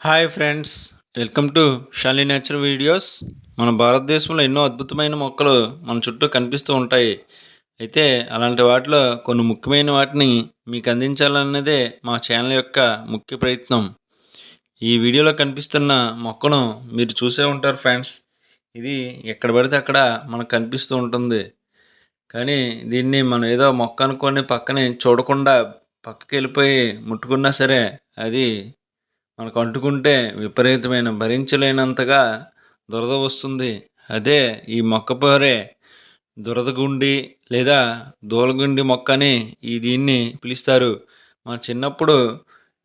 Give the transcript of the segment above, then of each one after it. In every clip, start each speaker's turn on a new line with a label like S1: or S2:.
S1: Hi friends welcome to Shali nature videos మన భారతదేశంలో ఎన్నో అద్భుతమైన మొక్కలు మన చుట్టూ కనిపిస్తూ ఉంటాయి. అయితే అలాంటి వాటిలో కొన్ని ముఖ్యమైన వాటిని మీకు అందించాలన్నదే మా ఛానల్ యొక్క ముఖ్య ప్రయత్నం. ఈ వీడియోలో కనిపిస్తున్న మొక్కను మీరు చూసే ఉంటారు ఫ్రెండ్స్ ఇది ఎక్కడ పడితే అక్కడ మనకు కనిపిస్తూ ఉంటుంది. కానీ దీన్ని మనం ఏదో మొక్క అనుకొని పక్కనే చూడకుండా పక్కకి వెళ్ళిపోయి ముట్టుకున్నా సరే అది మనకు అంటుకుంటే విపరీతమైన భరించలేనంతగా దురద వస్తుంది. అదే ఈ మొక్క పేరే దురదగుండి లేదా దూలగుండి మొక్క అని ఈ దీన్ని పిలుస్తారు. మన చిన్నప్పుడు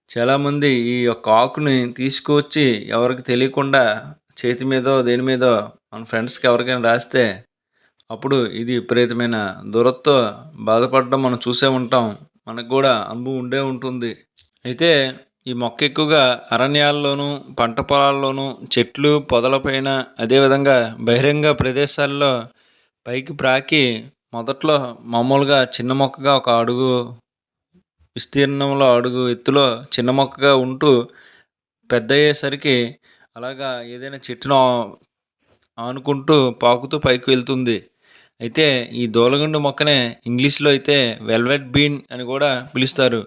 S1: చాలామంది ఈ యొక్క ఆకుని తీసుకువచ్చి ఎవరికి తెలియకుండా చేతి మీదో దేని మీదో మన ఫ్రెండ్స్కి ఎవరికైనా రాస్తే అప్పుడు ఇది విపరీతమైన దురదతో బాధపడడం మనం చూసే ఉంటాం. మనకు కూడా అనుభవం ఉండే ఉంటుంది. అయితే ఈ మొక్క ఎక్కువగా అరణ్యాల్లోనూ పంట పొలాల్లోనూ చెట్లు పొదలపైన అదేవిధంగా బహిరంగ ప్రదేశాల్లో పైకి ప్రాకి మొదట్లో మామూలుగా చిన్న మొక్కగా ఒక అడుగు విస్తీర్ణంలో అడుగు ఎత్తులో చిన్న మొక్కగా ఉంటూ పెద్ద అయ్యేసరికి అలాగా ఏదైనా చెట్టును ఆనుకుంటూ పాకుతూ పైకి వెళ్తుంది. అయితే ఈ దూలగుండు మొక్కనే ఇంగ్లీష్లో అయితే వెల్వెట్ బీన్ అని కూడా పిలుస్తారు.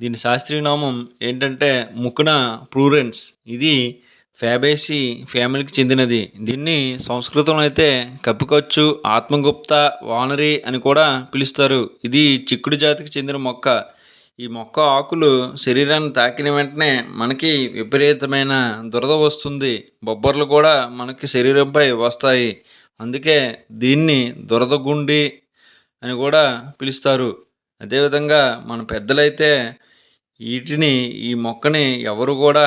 S1: దీని శాస్త్రీయ నామం ఏంటంటే ముకున ప్రూరెన్స్. ఇది ఫ్యాబేసి ఫ్యామిలీకి చెందినది. దీన్ని సంస్కృతంలో అయితే కప్పికొచ్చు ఆత్మగుప్త వానరి అని కూడా పిలుస్తారు. ఇది చిక్కుడు జాతికి చెందిన మొక్క. ఈ మొక్క ఆకులు శరీరాన్ని తాకిన వెంటనే మనకి విపరీతమైన దురద వస్తుంది. బొబ్బర్లు కూడా మనకి శరీరంపై వస్తాయి. అందుకే దీన్ని దురద గుండి అని కూడా పిలుస్తారు. అదేవిధంగా మన పెద్దలైతే వీటిని ఈ మొక్కని ఎవరు కూడా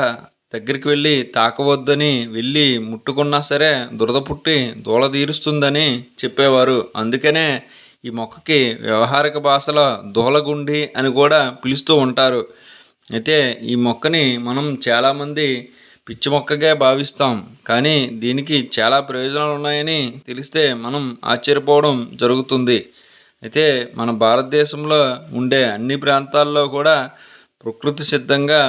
S1: దగ్గరికి వెళ్ళి తాకవద్దని వెళ్ళి ముట్టుకున్నా సరే దురద పుట్టి దూల తీరుస్తుందని చెప్పేవారు. అందుకనే ఈ మొక్కకి వ్యవహారిక భాషలో దూలగుండి అని కూడా పిలుస్తూ ఉంటారు. అయితే ఈ మొక్కని మనం చాలామంది పిచ్చి మొక్కగా భావిస్తాం. కానీ దీనికి చాలా ప్రయోజనాలు ఉన్నాయని తెలిస్తే మనం ఆశ్చర్యపోవడం జరుగుతుంది. అయితే మన భారతదేశంలో ఉండే అన్ని ప్రాంతాల్లో కూడా ప్రకృతి సిద్ధంగా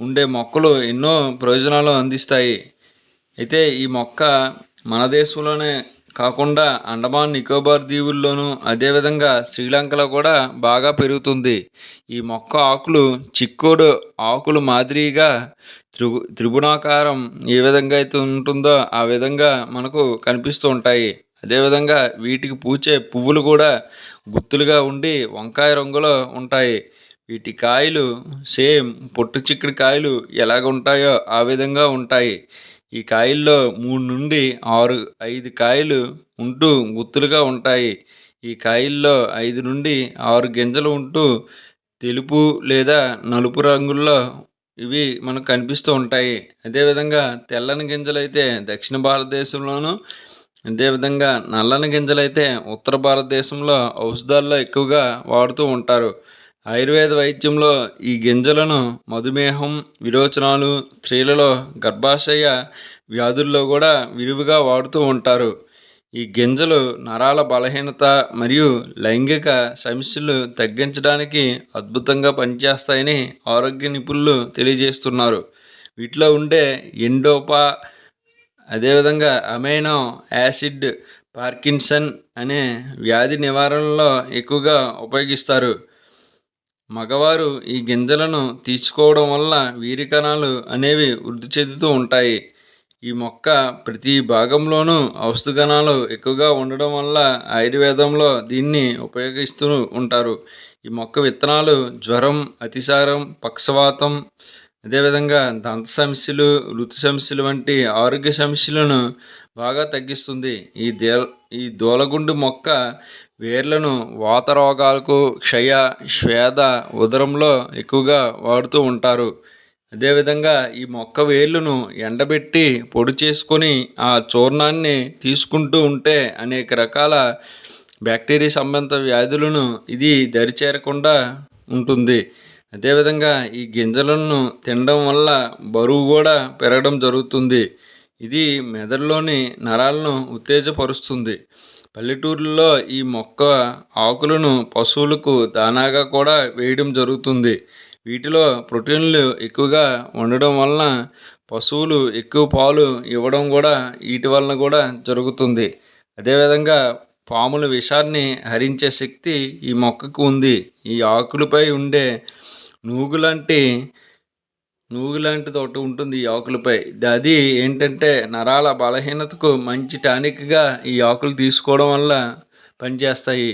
S1: ఉండే మొక్కలు ఎన్నో ప్రయోజనాలు అందిస్తాయి. అయితే ఈ మొక్క మన దేశంలోనే కాకుండా అండమాన్ నికోబార్ దీవుల్లోనూ అదేవిధంగా శ్రీలంకలో కూడా బాగా పెరుగుతుంది. ఈ మొక్క ఆకులు చిక్కోడు ఆకులు మాదిరిగా త్రి త్రిభుణాకారం ఏ విధంగా అయితే ఉంటుందో ఆ విధంగా మనకు కనిపిస్తూ ఉంటాయి. అదేవిధంగా వీటికి పూచే పువ్వులు కూడా గుత్తులుగా ఉండి వంకాయ రంగులో ఉంటాయి. వీటి కాయలు సేమ్ పొట్టు చిక్కుడు కాయలు ఎలాగ ఉంటాయో ఆ విధంగా ఉంటాయి. ఈ కాయల్లో మూడు నుండి ఆరు ఐదు కాయలు ఉంటూ గుత్తులుగా ఉంటాయి. ఈ కాయల్లో ఐదు నుండి ఆరు గింజలు ఉంటూ తెలుపు లేదా నలుపు రంగుల్లో ఇవి మనకు కనిపిస్తూ ఉంటాయి. అదేవిధంగా తెల్లని గింజలు అయితే దక్షిణ భారతదేశంలోనూ అదేవిధంగా నల్లని గింజలు అయితే ఉత్తర భారతదేశంలో ఔషధాల్లో ఎక్కువగా వాడుతూ ఉంటారు. ఆయుర్వేద వైద్యంలో ఈ గింజలను మధుమేహం విరోచనాలు స్త్రీలలో గర్భాశయ వ్యాధుల్లో కూడా విరివిగా వాడుతూ ఉంటారు. ఈ గింజలు నరాల బలహీనత మరియు లైంగిక సమస్యలు తగ్గించడానికి అద్భుతంగా పనిచేస్తాయని ఆరోగ్య నిపుణులు తెలియజేస్తున్నారు. వీటిలో ఉండే ఎండోపా అదేవిధంగా అమైనో యాసిడ్ పార్కిన్సన్ అనే వ్యాధి నివారణలో ఎక్కువగా ఉపయోగిస్తారు. మగవారు ఈ గింజలను తీసుకోవడం వల్ల వీరి కణాలు అనేవి వృద్ధి చెందుతూ ఉంటాయి. ఈ మొక్క ప్రతి భాగంలోనూ ఔషధ కణాలు ఎక్కువగా ఉండడం వల్ల ఆయుర్వేదంలో దీన్ని ఉపయోగిస్తూ ఉంటారు. ఈ మొక్క విత్తనాలు జ్వరం అతిసారం పక్షవాతం అదేవిధంగా దంత సమస్యలు ఋతు సమస్యలు వంటి ఆరోగ్య సమస్యలను బాగా తగ్గిస్తుంది. ఈ దే ఈ దూలగుండు మొక్క వేర్లను వాత రోగాలకు క్షయ శ్వేద ఉదరంలో ఎక్కువగా వాడుతూ ఉంటారు. అదేవిధంగా ఈ మొక్క వేర్లను ఎండబెట్టి పొడి చేసుకొని ఆ చూర్ణాన్ని తీసుకుంటూ ఉంటే అనేక రకాల బ్యాక్టీరియా సంబంధ వ్యాధులను ఇది దరిచేరకుండా ఉంటుంది. అదేవిధంగా ఈ గింజలను తినడం వల్ల బరువు కూడా పెరగడం జరుగుతుంది. ఇది మెదడులోని నరాలను ఉత్తేజపరుస్తుంది. పల్లెటూరులో ఈ మొక్క ఆకులను పశువులకు దానాగా కూడా వేయడం జరుగుతుంది. వీటిలో ప్రోటీన్లు ఎక్కువగా ఉండడం వలన పశువులు ఎక్కువ పాలు ఇవ్వడం కూడా వీటి వలన కూడా జరుగుతుంది. అదేవిధంగా పాముల విషాన్ని హరించే శక్తి ఈ మొక్కకు ఉంది. ఈ ఆకులపై ఉండే నూగు లాంటి నూగు ఒకటి ఉంటుంది ఈ ఆకులపై. అది ఏంటంటే నరాల బలహీనతకు మంచి టానిక్గా ఈ ఆకులు తీసుకోవడం వల్ల పనిచేస్తాయి.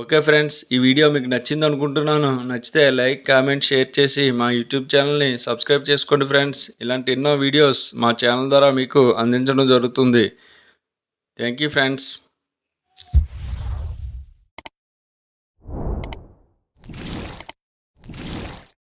S1: ఓకే ఫ్రెండ్స్ ఈ వీడియో మీకు నచ్చింది అనుకుంటున్నాను. నచ్చితే లైక్ కామెంట్ షేర్ చేసి మా యూట్యూబ్ ఛానల్ని సబ్స్క్రైబ్ చేసుకోండి ఫ్రెండ్స్. ఇలాంటి ఎన్నో వీడియోస్ మా ఛానల్ ద్వారా మీకు అందించడం జరుగుతుంది. Thank you friends.